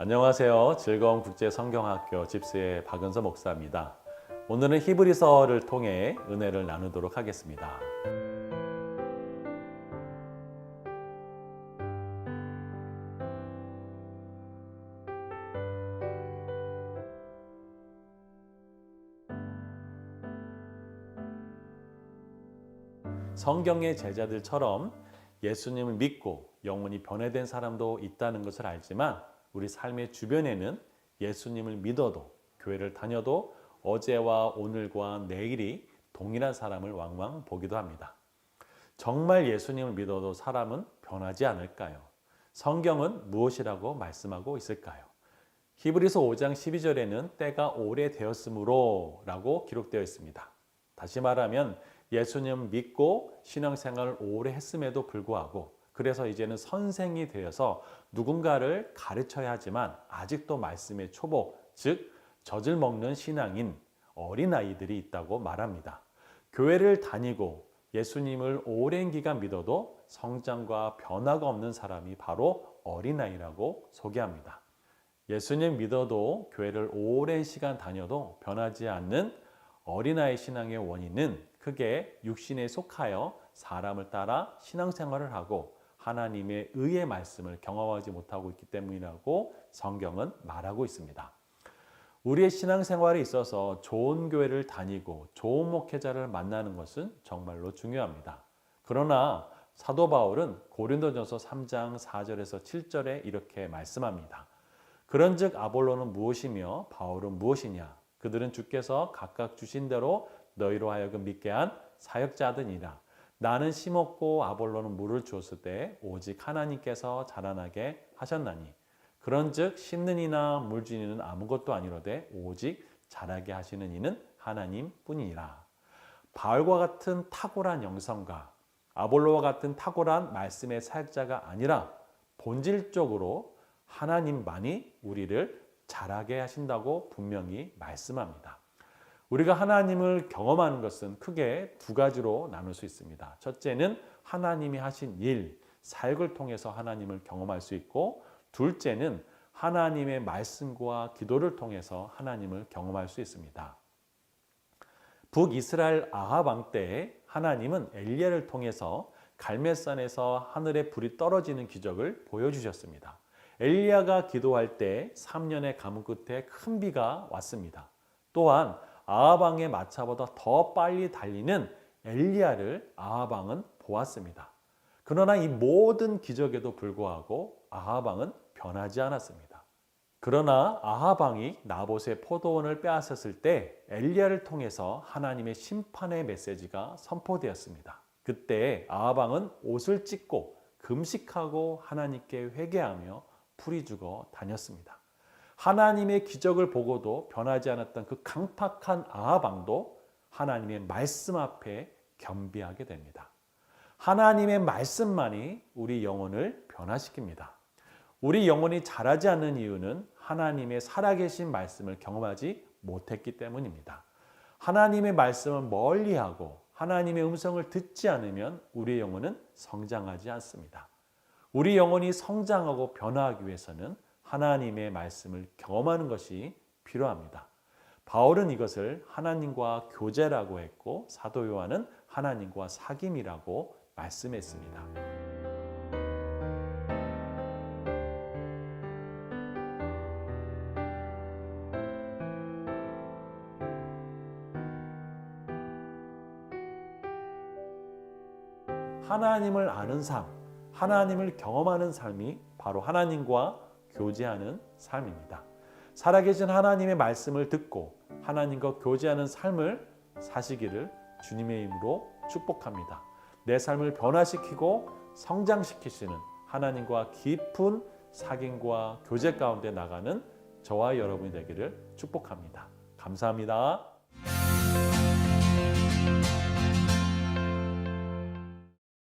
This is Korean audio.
안녕하세요. 즐거운 국제 성경학교 집스의 박은서 목사입니다. 오늘은 히브리서를 통해 은혜를 나누도록 하겠습니다. 성경의 제자들처럼 예수님을 믿고 영혼이 변해된 사람도 있다는 것을 알지만 우리 삶의 주변에는 예수님을 믿어도 교회를 다녀도 어제와 오늘과 내일이 동일한 사람을 왕왕 보기도 합니다. 정말 예수님을 믿어도 사람은 변하지 않을까요? 성경은 무엇이라고 말씀하고 있을까요? 히브리서 5장 12절에는 때가 오래되었으므로 라고 기록되어 있습니다. 다시 말하면 예수님 믿고 신앙생활을 오래 했음에도 불구하고 그래서 이제는 선생이 되어서 누군가를 가르쳐야 하지만 아직도 말씀의 초보, 즉 젖을 먹는 신앙인 어린아이들이 있다고 말합니다. 교회를 다니고 예수님을 오랜 기간 믿어도 성장과 변화가 없는 사람이 바로 어린아이라고 소개합니다. 예수님 믿어도 교회를 오랜 시간 다녀도 변하지 않는 어린아이 신앙의 원인은 크게 육신에 속하여 사람을 따라 신앙생활을 하고 하나님의 의의 말씀을 경험하지 못하고 있기 때문이라고 성경은 말하고 있습니다. 우리의 신앙생활에 있어서 좋은 교회를 다니고 좋은 목회자를 만나는 것은 정말로 중요합니다. 그러나 사도 바울은 고린도전서 3장 4절에서 7절에 이렇게 말씀합니다. 그런즉 아볼로는 무엇이며 바울은 무엇이냐? 그들은 주께서 각각 주신 대로 너희로 하여금 믿게 한 사역자들이라. 나는 심었고 아볼로는 물을 주었을 때 오직 하나님께서 자라나게 하셨나니 그런즉 심는 이나 물주는 이는 아무것도 아니로되 오직 자라게 하시는 이는 하나님뿐이니라. 바울과 같은 탁월한 영성과 아볼로와 같은 탁월한 말씀의 사역자가 아니라 본질적으로 하나님만이 우리를 자라게 하신다고 분명히 말씀합니다. 우리가 하나님을 경험하는 것은 크게 두 가지로 나눌 수 있습니다. 첫째는 하나님이 하신 일, 사역을 통해서 하나님을 경험할 수 있고, 둘째는 하나님의 말씀과 기도를 통해서 하나님을 경험할 수 있습니다. 북이스라엘 왕 때에 하나님은 엘리야를 통해서 갈멜산에서 하늘에 불이 떨어지는 기적을 보여주셨습니다. 엘리야가 기도할 때 3년의 가뭄 끝에 큰 비가 왔습니다. 또한 아합 왕의 마차보다 더 빨리 달리는 엘리야를 아합 왕은 보았습니다. 그러나 이 모든 기적에도 불구하고 아합 왕은 변하지 않았습니다. 그러나 아합 왕이 나봇의 포도원을 빼앗았을 때 엘리야를 통해서 하나님의 심판의 메시지가 선포되었습니다. 그때 아합 왕은 옷을 찢고 금식하고 하나님께 회개하며 풀이 죽어 다녔습니다. 하나님의 기적을 보고도 변하지 않았던 그 강팍한 아합 왕도 하나님의 말씀 앞에 겸비하게 됩니다. 하나님의 말씀만이 우리 영혼을 변화시킵니다. 우리 영혼이 자라지 않는 이유는 하나님의 살아계신 말씀을 경험하지 못했기 때문입니다. 하나님의 말씀을 멀리하고 하나님의 음성을 듣지 않으면 우리의 영혼은 성장하지 않습니다. 우리 영혼이 성장하고 변화하기 위해서는 하나님의 말씀을 경험하는 것이 필요합니다. 바울은 이것을 하나님과 교제라고 했고 사도 요한은 하나님과 사귐이라고 말씀했습니다. 하나님을 아는 삶, 하나님을 경험하는 삶이 바로 하나님과 교제하는 삶입니다. 살아계신 하나님의 말씀을 듣고 하나님과 교제하는 삶을 사시기를 주님의 이름으로 축복합니다. 내 삶을 변화시키고 성장시키시는 하나님과 깊은 사귐과 교제 가운데 나가는 저와 여러분이 되기를 축복합니다. 감사합니다.